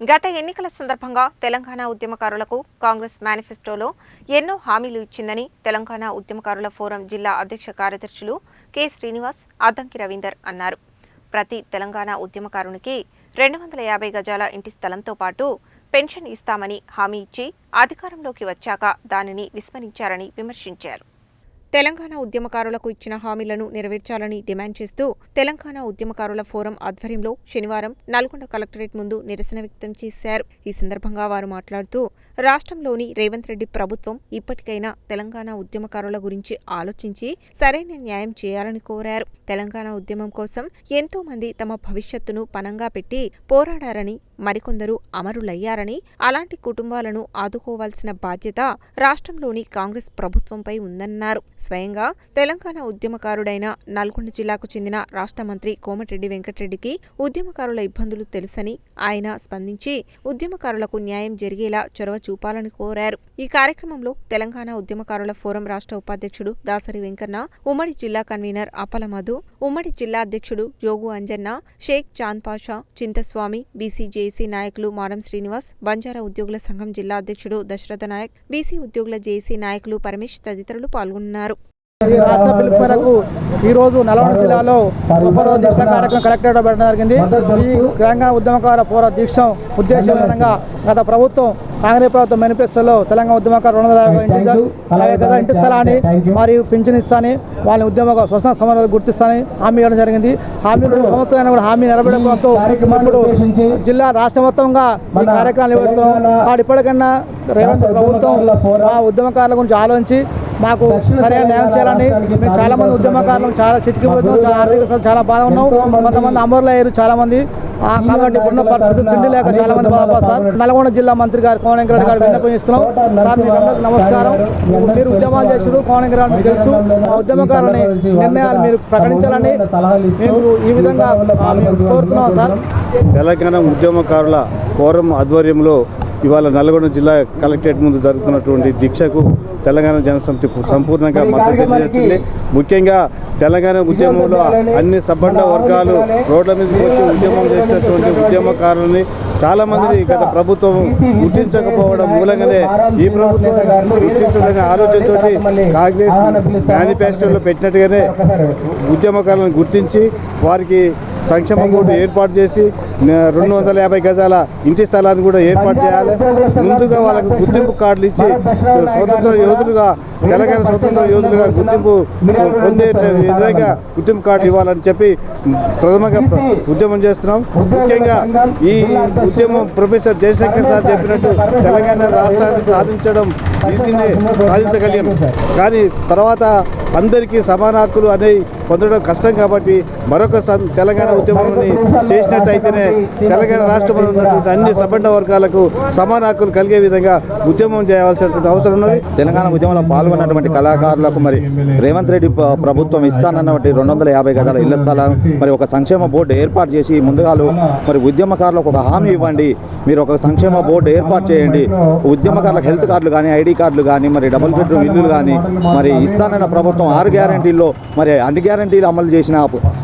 గత ఎన్నికల సందర్భంగా తెలంగాణ ఉద్యమకారులకు కాంగ్రెస్ మేనిఫెస్టోలో ఎన్నో హామీలు ఇచ్చిందని తెలంగాణ ఉద్యమకారుల ఫోరం జిల్లా అధ్యక్ష కార్యదర్శులు కె శ్రీనివాస్ అద్దంకి రవీందర్ అన్నారు. ప్రతి తెలంగాణ ఉద్యమకారునికి రెండు వందల యాభై గజాల ఇంటి స్థలంతో పాటు పెన్షన్ ఇస్తామని హామీ ఇచ్చి అధికారంలోకి వచ్చాక దానిని విస్మరించారని విమర్శించారు. తెలంగాణ ఉద్యమకారులకు ఇచ్చిన హామీలను నెరవేర్చాలని డిమాండ్ చేస్తూ తెలంగాణ ఉద్యమకారుల ఫోరం ఆధ్వర్యంలో శనివారం నల్గొండ కలెక్టరేట్ ముందు నిరసన వ్యక్తం చేశారు. ఈ సందర్భంగా వారు మాట్లాడుతూ రాష్ట్రంలోని రేవంత్ రెడ్డి ప్రభుత్వం ఇప్పటికైనా తెలంగాణ ఉద్యమకారుల గురించి ఆలోచించి సరైన న్యాయం చేయాలని కోరారు. తెలంగాణ ఉద్యమం కోసం ఎంతో మంది తమ భవిష్యత్తును పనంగా పెట్టి పోరాడారని మరికొందరు అమరులయ్యారని అలాంటి కుటుంబాలను ఆదుకోవాల్సిన బాధ్యత రాష్ట్రంలోని కాంగ్రెస్ ప్రభుత్వంపై ఉందన్నారు. స్వయంగా తెలంగాణ ఉద్యమకారుడైన నల్గొండ జిల్లాకు చెందిన రాష్ట్ర మంత్రి కోమటిరెడ్డి వెంకటరెడ్డికి ఉద్యమకారుల ఇబ్బందులు తెలుసని ఆయన స్పందించి ఉద్యమకారులకు న్యాయం జరిగేలా చొరవ చూపాలని కోరారు. ఈ కార్యక్రమంలో తెలంగాణ ఉద్యమకారుల ఫోరం రాష్ట్ర ఉపాధ్యక్షుడు దాసరి వెంకన్న ఉమ్మడి జిల్లా కన్వీనర్ అపల మధు ఉమ్మడి జిల్లా అధ్యక్షుడు జోగు అంజన్న షేక్ చాంద్ పాషా చింతస్వామి బీసీజేఏసీ నాయకులు మారం శ్రీనివాస్ బంజారా ఉద్యోగుల సంఘం జిల్లా అధ్యక్షుడు దశరథ నాయక్ బీసీ ఉద్యోగుల జేఏసీ నాయకులు పరమేష్ తదితరులు పాల్గొన్నారు. ఈ రాష్ట్ర పిలుపు మేరకు ఈరోజు నల్గొండ జిల్లాలో ఉపరోధ దీక్ష కార్యక్రమం కలెక్టరేట్ పెట్టడం జరిగింది. ఈ తెలంగాణ ఉద్యమకార పోరా దీక్ష ఉద్దేశంగా గత ప్రభుత్వం కాంగ్రెస్ ప్రభుత్వం మేనిఫెస్టోలో తెలంగాణ ఉద్యమకార రెండు వందల యాభై ఇంటి ఇంటి స్థలాన్ని మరియు పింఛన్ ఇస్తాని వాళ్ళ ఉద్యమ స్వచ్ఛ సమాధానం గుర్తిస్తానని హామీ ఇవ్వడం జరిగింది. హామీ రెండు సంవత్సరాలు కూడా హామీ నెరవేరడంతో ఇప్పుడు జిల్లా రాష్ట్ర మొత్తంగా ఈ కార్యక్రమాలు నిర్వహిస్తున్నాం కాబట్టి ఇప్పటికన్నా రేవంత్ ప్రభుత్వం మా ఉద్యమకారుల గురించి ఆలోచించి మాకు సరైన న్యాయం చేయాలని మేము చాలా మంది ఉద్యమకారులు చాలా చితికిపోతున్నాం చాలా ఆర్థిక చాలా బాధ ఉన్నాం కొంతమంది అమరులు అయ్యారు చాలా మంది. ఆ, కాబట్టి ఇప్పుడున్న పరిస్థితులు తిండి లేక చాలా మంది బాధపడతారు సార్ నల్గొండ జిల్లా మంత్రి గారు కోన వెంకరెడ్డి గారు విన్నపం ఇస్తున్నాం. సార్ మీకు అందరికీ నమస్కారం. మీరు ఉద్యమాలు చేసారు కోన వెంకరెడ్డి మీకు తెలుసు. మా ఉద్యమకారులని నిర్ణయాలు మీరు ప్రకటించాలని మేము ఈ విధంగా కోరుతున్నాం సార్. తెలంగాణ ఉద్యమకారుల ఫోరం ఆధ్వర్యంలో ఇవాళ నల్గొండ జిల్లా కలెక్టరేట్ ముందు జరుగుతున్నటువంటి దీక్షకు తెలంగాణ జనసమితి సంపూర్ణంగా మద్దతు తెలియజేస్తుంది. ముఖ్యంగా తెలంగాణ ఉద్యమంలో అన్ని సబ్బండ వర్గాలు రోడ్ల మీదకి వచ్చి ఉద్యమం చేసినటువంటి ఉద్యమకారులని చాలా మందిని గత ప్రభుత్వం గుర్తించకపోవడం మూలంగానే ఈ ప్రభుత్వం గుర్తించాలనే ఆలోచనతోటి కాంగ్రెస్ మేనిఫెస్టోలో పెట్టినట్టుగానే ఉద్యమకారులను గుర్తించి వారికి సంక్షేమ బోర్డు ఏర్పాటు చేసి రెండు వందల యాభై గజాల ఇంటి స్థలాన్ని కూడా ఏర్పాటు చేయాలి. ముందుగా వాళ్ళకు గుర్తింపు కార్డులు ఇచ్చి స్వతంత్ర యోధులుగా తెలంగాణ స్వతంత్ర యోధులుగా గుర్తింపు పొందే విధంగా గుర్తింపు కార్డు ఇవ్వాలని చెప్పి ప్రథమంగా ప్ర- ఉద్యమం చేస్తున్నాం. ముఖ్యంగా ఈ ఉద్యమం ప్రొఫెసర్ జయశంకర్ సార్ చెప్పినట్టు తెలంగాణ రాష్ట్రాన్ని సాధించడం ఈజీనే సాధించగలిగాం. కానీ తర్వాత అందరికీ సమాన హక్కులు అనేవి పొందడం కష్టం కాబట్టి మరొక తెలంగాణ ఉద్యమాన్ని చేసినట్టయితేనే తెలంగాణ రాష్ట్రంలో ఉన్నటువంటి అన్ని సబండ వర్గాలకు సమాన హక్కులు కలిగే విధంగా ఉద్యమం చేయాల్సినటువంటి అవసరం ఉన్నది. తెలంగాణ ఉద్యమంలో పాల్గొన్నటువంటి కళాకారులకు మరి రేవంత్ రెడ్డి ప్రభుత్వం ఇస్తానన్నటువంటి రెండు వందల యాభై గదాల ఇళ్ళ స్థలాలు మరి ఒక సంక్షేమ బోర్డు ఏర్పాటు చేసి ముందుగాలు మరి ఉద్యమకారులకు ఒక హామీ ఇవ్వండి. మీరు ఒక సంక్షేమ బోర్డు ఏర్పాటు చేయండి. ఉద్యమకారులకు హెల్త్ కార్డులు కానీ ఐడి కార్డులు కానీ మరి డబుల్ బెడ్రూమ్ ఇల్లులు కానీ మరి ఇస్తానన్న ప్రభుత్వం ఆరు గ్యారంటీల్లో మరి అన్ని గ్యారంటీలు అమలు చేసిన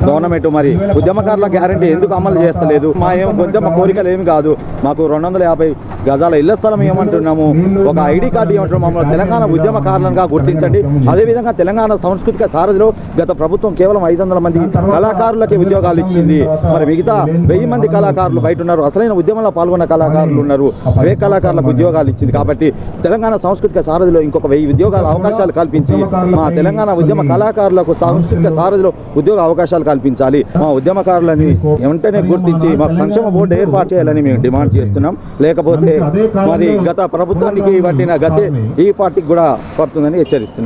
గవర్నమెంట్ మరి ఉద్యమకారుల గ్యారంటీ ఎందుకు అమలు చేస్తలేదు? మా ఏం ఉద్యమ కోరికలు ఏమి కాదు. మాకు రెండు వందల యాభై గజాల ఇళ్ళ స్థలం ఏమంటున్నాము? ఒక ఐడి కార్డు ఏమంటున్నాము? మమ్మల్ని తెలంగాణ ఉద్యమకారులంగా గుర్తించండి. అదేవిధంగా తెలంగాణ సాంస్కృతిక సారథిలో గత ప్రభుత్వం కేవలం ఐదు వందల మంది కళాకారులకి ఉద్యోగాలు ఇచ్చింది. మరి మిగతా వెయ్యి మంది కళాకారులు బయట ఉన్నారు. అసలైన ఉద్యమంలో పాల్గొన్న కళాకారులు ఉన్నారు. అవే కళాకారులకు ఉద్యోగాలు ఇచ్చింది. కాబట్టి తెలంగాణ సాంస్కృతిక సారథిలో ఇంకొక వెయ్యి ఉద్యోగాల అవకాశాలు కల్పించి మా తెలంగాణ ఉద్యమ కళాకారులకు సాంస్కృతిక సారథిలో ఉద్యోగ అవకాశాలు కల్పించాలి. మా ఉద్యమకారులని వెంటనే గుర్తించి మాకు సంక్షేమ బోర్డు ఏర్పాటు చేయాలని మేము డిమాండ్ చేస్తున్నాం. లేకపోతే మరి గత ప్రభుత్వానికి పట్టిన గతే ఈ పార్టీకి కూడా పడుతుందని హెచ్చరిస్తున్నాం